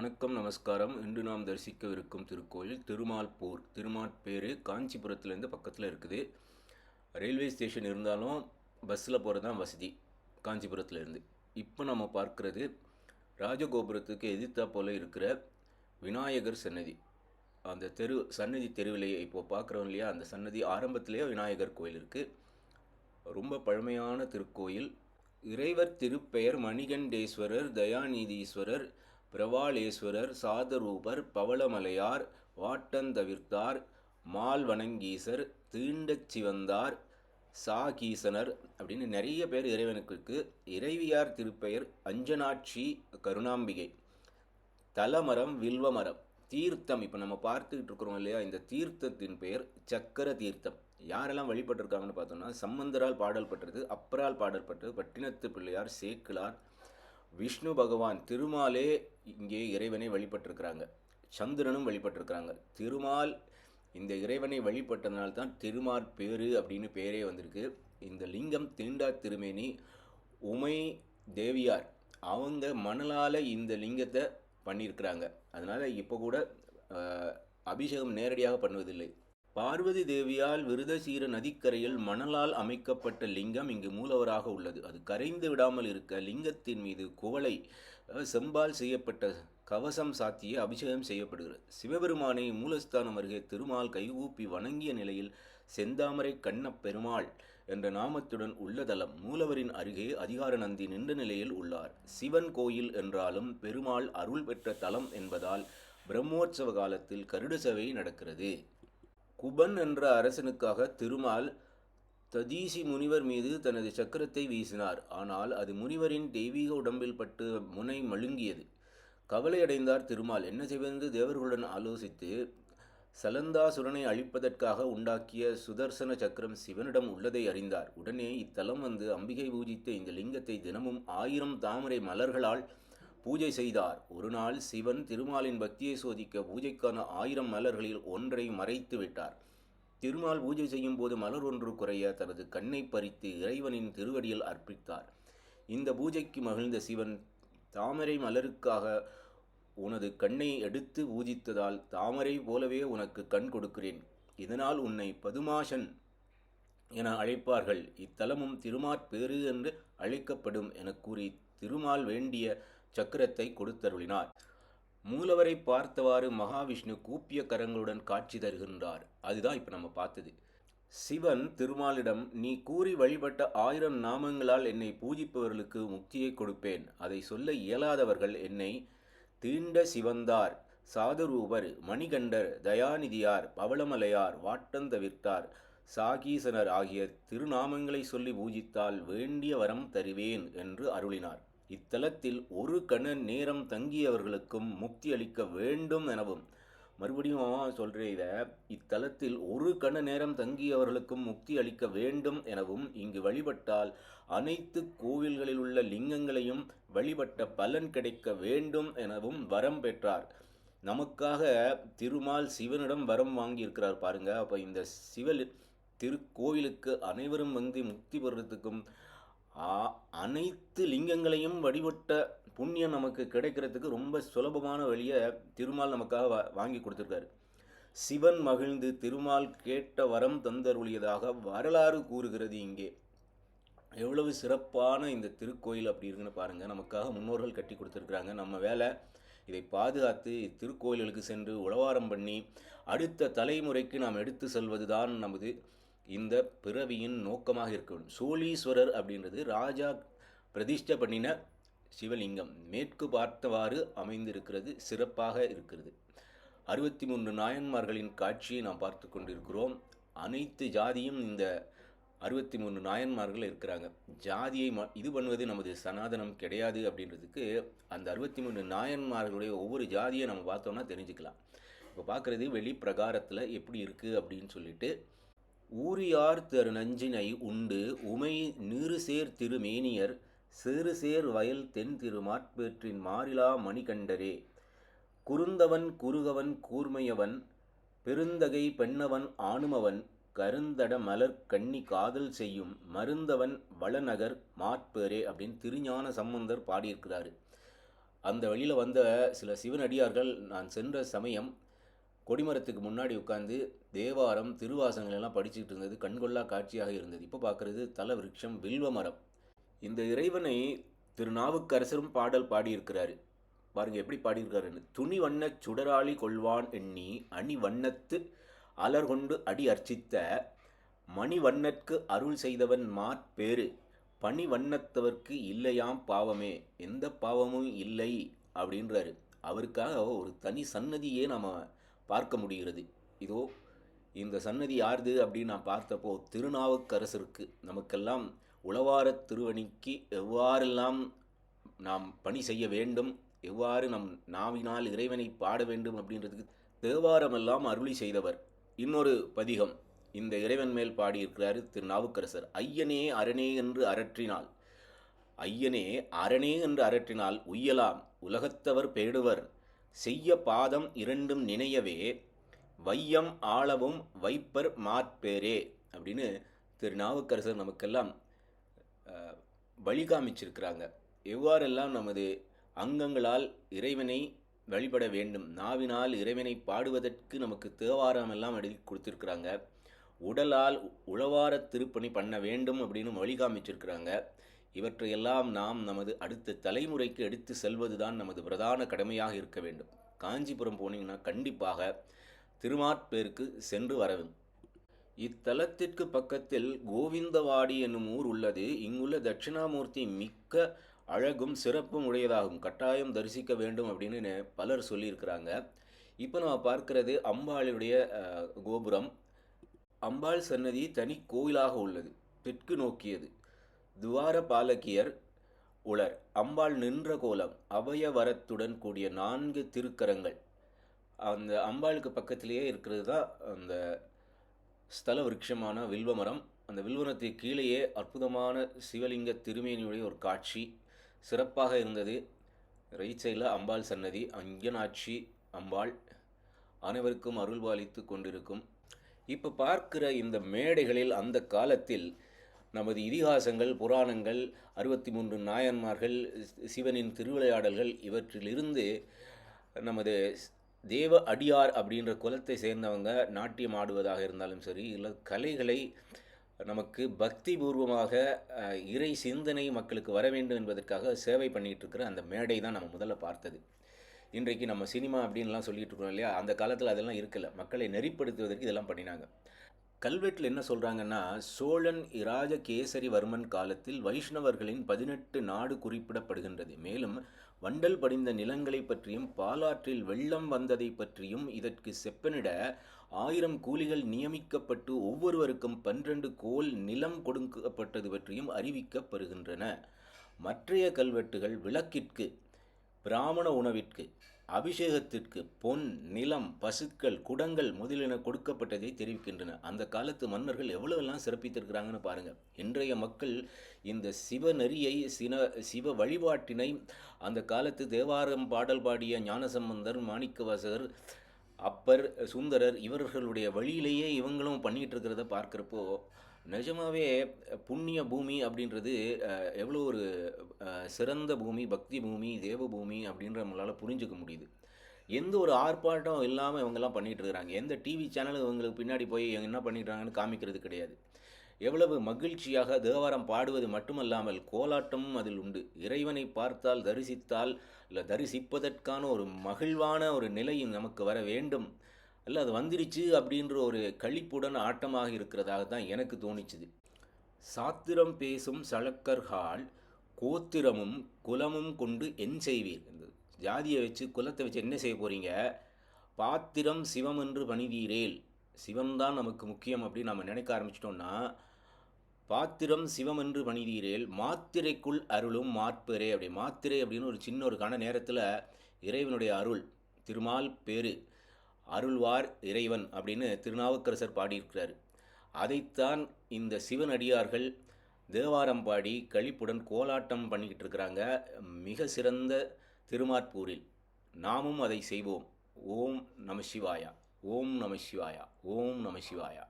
வணக்கம் நமஸ்காரம். இன்று நாம் தரிசிக்கவிருக்கும் திருக்கோயில் திருமால்பூர் திருமாட்பேரு காஞ்சிபுரத்துலேருந்து பக்கத்தில் இருக்குது. ரயில்வே ஸ்டேஷன் இருந்தாலும் பஸ்ஸில் போகிறது தான் வசதி காஞ்சிபுரத்துலேருந்து. இப்போ நம்ம பார்க்குறது ராஜகோபுரத்துக்கு எதிர்த்தா போல் இருக்கிற விநாயகர் சன்னதி. அந்த தெரு சன்னதி தெருவிலேயே இப்போ பார்க்குறோம் இல்லையா அந்த சன்னதி ஆரம்பத்திலேயே விநாயகர் கோயில் இருக்குது ரொம்ப பழமையான திருக்கோயில். இறைவர் திருப்பெயர் மணிகண்டேஸ்வரர் தயாநீதீஸ்வரர் பிரவாளேஸ்வரர் சாதரூபர் பவளமலையார் வாட்டந்தவிர்த்தார் மால்வணங்கீசர் தீண்டச் சிவந்தார் சாகீசனர் அப்படின்னு நிறைய பேர் இறைவனுக்கு இறைவியார் திருப்பெயர் அஞ்சனாட்சி கருணாம்பிகை. தலமரம் வில்வமரம் தீர்த்தம். இப்போ நம்ம பார்த்துக்கிட்டு இருக்கிறோம் இல்லையா இந்த தீர்த்தத்தின் பெயர் சக்கர தீர்த்தம். யாரெல்லாம் வழிபட்டிருக்காங்கன்னு பார்த்தோம்னா சம்பந்தரால் பாடல் பட்டது அப்பரால் பாடல் பட்டது பட்டினத்து பிள்ளையார் சேக்கிலார் விஷ்ணு பகவான் திருமாலே இங்கே இறைவனை வழிபட்டிருக்கிறாங்க. சந்திரனும் வழிபட்டிருக்கிறாங்க. திருமால் இந்த இறைவனை வழிபட்டதுனால தான் திருமால் பேரு அப்படின்னு பேரே வந்திருக்கு. இந்த லிங்கம் தீண்டா திருமேனி உமை தேவியார் அவங்க மணலால் இந்த லிங்கத்தை பண்ணியிருக்கிறாங்க. அதனால் இப்போ கூட அபிஷேகம் நேரடியாக பண்ணுவதில்லை. பார்வதி தேவியால் விருதசீர நதிக்கரையில் மணலால் அமைக்கப்பட்ட லிங்கம் இங்கு மூலவராக உள்ளது. அது கரைந்து விடாமல் இருக்க லிங்கத்தின் மீது குவளை செம்பால் செய்யப்பட்ட கவசம் சாத்திய அபிஷேகம் செய்யப்படுகிறது. சிவபெருமானை மூலஸ்தானம் அருகே திருமால் கைகூப்பி வணங்கிய நிலையில் செந்தாமரை கண்ணப் பெருமாள் என்ற நாமத்துடன் உள்ள தலம் மூலவரின் அருகே அதிகார நந்தி நின்ற நிலையில் உள்ளார். சிவன் கோயில் என்றாலும் பெருமாள் அருள் பெற்ற தலம் என்பதால் பிரம்மோற்சவ காலத்தில் கருட சபை நடக்கிறது. குபன் என்ற அரசனுக்காக திருமால் ததீசி முனிவர் மீது தனது சக்கரத்தை வீசினார். ஆனால் அது முனிவரின் தெய்வீக உடம்பில் பட்டு முனை மழுங்கியது. கவலையடைந்தார் திருமால். என்ன செய்வதென்று தேவர்களுடன் ஆலோசித்து சலந்தாசுரனை அழிப்பதற்காக உண்டாக்கிய சுதர்சன சக்கரம் சிவனிடம் உள்ளதை அறிந்தார். உடனே இத்தலம் வந்து அம்பிகை பூஜித்த இந்த லிங்கத்தை தினமும் ஆயிரம் தாமரை மலர்களால் பூஜை செய்தார். ஒரு நாள் சிவன் திருமாலின் பக்தியை சோதிக்க பூஜைக்கான ஆயிரம் மலர்களில் ஒன்றை மறைத்து விட்டார். திருமால் பூஜை செய்யும் போது மலர் ஒன்று குறைய தனது கண்ணை பறித்து இறைவனின் திருவடியில் அர்ப்பித்தார். இந்த பூஜைக்கு மகிழ்ந்த சிவன் தாமரை மலருக்காக உனது கண்ணை எடுத்து பூஜித்ததால் தாமரை போலவே உனக்கு கண் கொடுக்கிறேன். இதனால் உன்னை பதுமாஷன் என அழைப்பார்கள். இத்தலமும் திருமாற்பேறு என்று அழைக்கப்படும் என கூறி திருமால் வேண்டிய சக்கரத்தை கொடுத்தருளினார். மூலவரை பார்த்தவாறு மகாவிஷ்ணு கூப்பிய கரங்களுடன் காட்சி தருகின்றார். அதுதான் இப்போ நம்ம பார்த்தது. சிவன் திருமாலிடம் நீ கூறி வழிபட்ட ஆயிரம் நாமங்களால் என்னை பூஜிப்பவர்களுக்கு முக்தியை கொடுப்பேன். அதை சொல்ல இயலாதவர்கள் என்னை தீண்ட சிவந்தார். சாதுரூபர் மணிகண்டர் தயாநிதியார் பவளமலையார் வாட்டந்தவிர்த்தார் சாகீசனர் ஆகிய திருநாமங்களை சொல்லி பூஜித்தால் வேண்டிய வரம் தருவேன் என்று அருளினார். இத்தலத்தில் ஒரு கண நேரம் தங்கியவர்களுக்கும் முக்தி அளிக்க வேண்டும் எனவும். மறுபடியும் சொல்கிறேன் இதை இத்தலத்தில் ஒரு கண நேரம் தங்கியவர்களுக்கும் முக்தி அளிக்க வேண்டும் எனவும் இங்கு வழிபட்டால் அனைத்து கோவில்களில் உள்ள லிங்கங்களையும் வழிபட்ட பலன் கிடைக்க வேண்டும் எனவும் வரம் பெற்றார். நமக்காக திருமால் சிவனிடம் வரம் வாங்கியிருக்கிறார் பாருங்க. அப்போ இந்த சிவல் திருக்கோவிலுக்கு அனைவரும் வந்து முக்தி பெறுறதுக்கும் அனைத்து லிங்கங்களையும் வழிபட்ட புண்ணியம் நமக்கு கிடைக்கிறதுக்கு ரொம்ப சுலபமான வழியை திருமால் நமக்காக வா- வாங்கி கொடுத்துருக்காரு. சிவன் மகிழ்ந்து திருமால் கேட்ட வரம் தந்தருளியதாக வரலாறு கூறுகிறது இங்கே. எவ்வளவு சிறப்பான இந்த திருக்கோயில் அப்படி இருக்குன்னு பாருங்கள் நமக்காக முன்னோர்கள் கட்டி கொடுத்துருக்குறாங்க. நம்ம வேலை இதை பாதுகாத்து திருக்கோயில்களுக்கு சென்று உழவாரம் பண்ணி அடுத்த தலைமுறைக்கு நாம் எடுத்து செல்வதுதான் நமது இந்த பிறவியின் நோக்கமாக இருக்க வேண்டும் சோழீஸ்வரர் அப்படின்றது ராஜா பிரதிஷ்டை பண்ணின சிவலிங்கம். மேற்கு பார்த்தவாறு அமைந்திருக்கிறது சிறப்பாக இருக்கிறது. அறுபத்தி மூன்று நாயன்மார்களின் காட்சியை நாம் பார்த்து கொண்டிருக்கிறோம். அனைத்து ஜாதியும் இந்த அறுபத்தி மூன்று நாயன்மார்கள் இருக்கிறாங்க. ஜாதியை ம இது பண்ணுவது நமது சனாதனம் கிடையாது அப்படின்றதுக்கு அந்த அறுபத்தி மூணு நாயன்மார்களுடைய ஒவ்வொரு ஜாதியை நம்ம பார்த்தோம்னா தெரிஞ்சுக்கலாம். இப்போ பார்க்குறது வெளி பிரகாரத்தில் எப்படி இருக்குது அப்படின்னு சொல்லிட்டு ஊரியார் தெரு நஞ்சினை உண்டு உமை நீறு சேர் திருமேனியர் சிறு சேர் வயல் தென் திருமாட்பேற்றின் மாறிலா மணிகண்டரே. குறுந்தவன் குறுகவன் கூர்மையவன் பெருந்தகை பெண்ணவன் ஆணுமவன் கருந்தட மலர் கண்ணி காதல் செய்யும் மருந்தவன் வளநகர் மாட்பேரே அப்படின்னு திருஞான சம்பந்தர் பாடியிருக்கிறாரு. அந்த வழியில் வந்த சில சிவனடியார்கள் நான் சென்ற சமயம் கொடிமரத்துக்கு முன்னாடி உட்காந்து தேவாரம் திருவாசங்கள் எல்லாம் படிச்சுக்கிட்டு இருந்தது கண்கொள்ளா காட்சியாக இருந்தது. இப்போ பார்க்குறது தல விருட்சம் வில்வ மரம். இந்த இறைவனை திருநாவுக்கரசரும் பாடல் பாடியிருக்கிறாரு. பாருங்க எப்படி பாடியிருக்காருன்னு. துணி வண்ணச் சுடராளி கொள்வான் எண்ணி அணி வண்ணத்து அலர் கொண்டு அடி அர்ச்சித்த மணி வண்ணற்கு அருள் செய்தவன் மாற்பேறு பனி வண்ணத்தவர்க்கு இல்லையாம் பாவமே எந்த பாவமும் இல்லை அப்படின்றாரு. அவருக்காக ஒரு தனி சன்னதியே நாம் பார்க்க முடிகிறது. இதோ இந்த சன்னதி யாருது அப்படின்னு நான் பார்த்தப்போ திருநாவுக்கரசருக்கு நமக்கெல்லாம் உளவார திருவணிக்கு எவ்வாறெல்லாம் நாம் பணி செய்ய வேண்டும் எவ்வாறு நம் நாவினால் இறைவனை பாட வேண்டும் அப்படின்றதுக்கு தேவாரமெல்லாம் அருளி செய்தவர். இன்னொரு பதிகம் இந்த இறைவன் மேல் பாடியிருக்கிறாரு திரு நாவுக்கரசர் ஐயனே அரணே என்று அரற்றினால் ஐயனே அரணே என்று அரற்றினால் உய்யலாம். உலகத்தவர் பேடுவர். செய்ய பாதம் இரண்டும் நினையவே வையம் ஆளவும் வைப்பர் மாற்பேரே அப்படின்னு திரு நாவுக்கரசர் நமக்கெல்லாம் வழிகாமிச்சிருக்கிறாங்க. எவ்வாறெல்லாம் நமது அங்கங்களால் இறைவனை வழிபட வேண்டும் நாவினால் இறைவனை பாடுவதற்கு நமக்கு தேவாரம் எல்லாம் எழுதி கொடுத்துருக்குறாங்க உடலால் உழவார திருப்பணி பண்ண வேண்டும் அப்படின்னு வழிகாமிச்சிருக்கிறாங்க. இவற்றையெல்லாம் நாம் நமது அடுத்த தலைமுறைக்கு எடுத்து செல்வதுதான் நமது பிரதான கடமையாக இருக்க வேண்டும். காஞ்சிபுரம் போனீங்கன்னா கண்டிப்பாக திருமாற்பேருக்கு சென்று வரவும். இத்தலத்திற்கு பக்கத்தில் கோவிந்தவாடி என்னும் ஊர் உள்ளது. இங்குள்ள தட்சிணாமூர்த்தி மிக்க அழகும் சிறப்பும் உடையதாகும். கட்டாயம் தரிசிக்க வேண்டும் அப்படின்னு பலர் சொல்லியிருக்கிறாங்க. இப்போ நம்ம பார்க்கிறது அம்பாளுடைய கோபுரம். அம்பாள் சன்னதி தனி கோயிலாக உள்ளது. தெற்கு நோக்கியது. துவார பாலகியர் உளர். அம்பாள் நின்ற கோலம் அபயவரத்துடன் கூடிய நான்கு திருக்கரங்கள். அந்த அம்பாளுக்கு பக்கத்திலேயே இருக்கிறது தான் அந்த ஸ்தல விருட்சமான வில்வமரம். அந்த வில்வமரத்துக்கு கீழேயே அற்புதமான சிவலிங்க திருமேனியுடைய ஒரு காட்சி. சிறப்பாக இருந்தது. ரைட் சைடில் அம்பாள் சன்னதி அஞ்சனாட்சி அம்பாள். அனைவருக்கும் அருள்பாலித்து கொண்டிருக்கும். இப்போ பார்க்கிற இந்த மேடைகளில் அந்த காலத்தில் நமது இதிகாசங்கள் புராணங்கள் அறுபத்தி மூன்று நாயன்மார்கள் சிவனின் திருவிளையாடல்கள் இவற்றிலிருந்து நமது தேவ அடியார் அப்படின்ற குலத்தை சேர்ந்தவங்க நாட்டியம் ஆடுவதாக இருந்தாலும் சரி இல்லை கலைகளை நமக்கு பக்தி பூர்வமாக இறை சிந்தனை மக்களுக்கு வர வேண்டும் என்பதற்காக சேவை பண்ணிகிட்டு இருக்கிற அந்த மேடை தான் நம்ம முதல்ல பார்த்தது. இன்றைக்கு நம்ம சினிமா அப்படின்லாம் சொல்லிகிட்டு இருக்கோம் இல்லையா? அந்த காலத்தில் அதெல்லாம் இருக்கல. மக்களை நெறிப்படுத்துவதற்கு இதெல்லாம் பண்ணினாங்க. கல்வெட்டில் என்ன சொல்கிறாங்கன்னா சோழன் இராஜகேசரிவர்மன் காலத்தில் வைஷ்ணவர்களின் பதினெட்டு நாடு குறிப்பிடப்படுகின்றது. மேலும் வண்டல் படிந்த நிலங்களை பற்றியும் பாலாற்றில் வெள்ளம் வந்ததை பற்றியும் இதற்கு செப்பனிட ஆயிரம் கூலிகள் நியமிக்கப்பட்டு ஒவ்வொருவருக்கும் பன்னிரண்டு கோல் நிலம் கொடுக்கப்பட்டது பற்றியும் அறிவிக்கப்படுகின்றன. மற்றைய கல்வெட்டுகள் விளக்கிற்கு பிராமண உணவிற்கு அபிஷேகத்திற்கு பொன் நிலம் பசுக்கள் குடங்கள் முதலியன கொடுக்கப்பட்டதை தெரிவிக்கின்றன. அந்த காலத்து மன்னர்கள் எவ்வளவெல்லாம் சிறப்பித்திருக்கிறாங்கன்னு பாருங்க. இன்றைய மக்கள் இந்த சிவ நெறியை சின சிவ வழிபாட்டினை அந்த காலத்து தேவாரம் பாடல் பாடிய ஞானசம்பந்தர் மாணிக்கவாசகர் அப்பர் சுந்தரர் இவர்களுடைய வழியிலேயே இவங்களும் பண்ணிகிட்டு இருக்கிறத பார்க்குறப்போ நிஜமாவே புண்ணிய பூமி அப்படின்றது எவ்வளோ ஒரு சிறந்த பூமி பக்தி பூமி தேவ பூமி அப்படின்ற நம்மளால் புரிஞ்சுக்க முடியுது. எந்த ஒரு ஆர்ப்பாட்டம் இல்லாமல் இவங்கெல்லாம் பண்ணிகிட்டு இருக்கிறாங்க. எந்த டிவி சேனலும் இவங்களுக்கு பின்னாடி போய் என்ன பண்ணிடுறாங்கன்னு காமிக்கிறது கிடையாது. எவ்வளவு மகிழ்ச்சியாக தேவாரம் பாடுவது மட்டுமல்லாமல் கோலாட்டமும் அதில் உண்டு. இறைவனை பார்த்தால் தரிசித்தால் இல்லை தரிசிப்பதற்கான ஒரு மகிழ்வான ஒரு நிலையும் நமக்கு வர வேண்டும். இல்லை அது வந்துருச்சு அப்படின்ற ஒரு கழிப்புடன் ஆட்டமாக இருக்கிறதாக தான் எனக்கு தோணிச்சுது. சாத்திரம் பேசும் சழக்கர்கால் கோத்திரமும் குலமும் கொண்டு என் செய்வீர் இந்த ஜாதியை வச்சு குலத்தை வச்சு என்ன செய்ய போகிறீங்க பாத்திரம் சிவம் என்று பணிவீரேல் சிவம்தான் நமக்கு முக்கியம் அப்படின்னு நம்ம நினைக்க ஆரம்பிச்சிட்டோம்னா பாத்திரம் சிவம் என்று பணிதீரேல் மாத்திரைக்குள் அருளும் மாற்பெரே அப்படி மாத்திரை அப்படின்னு ஒரு சின்ன ஒரு கண நேரத்தில் இறைவனுடைய அருள் திருமால் பேரு. அருள்வார் இறைவன் அப்படின்னு திருநாவுக்கரசர் பாடியிருக்கிறார். அதைத்தான் இந்த சிவனடியார்கள் தேவாரம் பாடி கழிப்புடன் கோலாட்டம் பண்ணிக்கிட்டு இருக்கிறாங்க. மிக சிறந்த திருமாற்பூரில். நாமும் அதை செய்வோம். ஓம் நம சிவாயா. ஓம் நம சிவாயா. ஓம் நம சிவாயா.